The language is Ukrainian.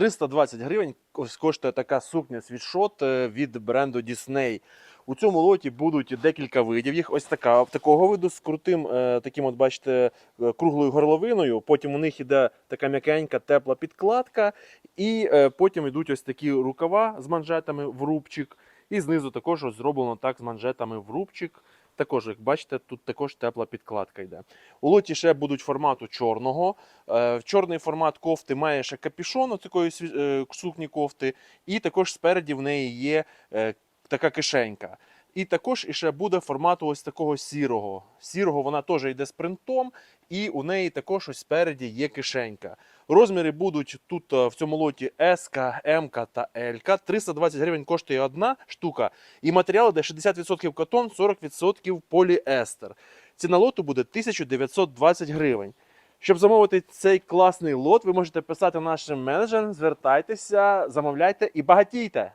320 гривень ось коштує така сукня світшот е, від бренду Disney. У цьому лоті будуть декілька видів. Їх ось така такого виду з крутим, е, таким, от бачите, е, круглою горловиною. Потім у них іде така м'якенька, тепла підкладка, і потім йдуть ось такі рукава з манжетами в рубчик. І знизу також ось зроблено так з манжетами в рубчик. Також, як бачите, тут також тепла підкладка йде. У лоті ще будуть формату чорного. Е, Чорний формат кофти має ще капюшон такої сукні кофти, і також спереді в неї є е, така кишенька. І також іще буде формату ось такого сірого. Сірого вона теж йде з принтом, і у неї також ось спереді є кишенька. Розміри будуть тут е, в цьому лоті S, М та L. 320 гривень коштує одна штука. І матеріал де 60% котон, 40% поліестер. Ціна лоту буде 1920 гривень. Щоб замовити цей класний лот, ви можете писати нашим менеджерам, звертайтеся, замовляйте і багатійте.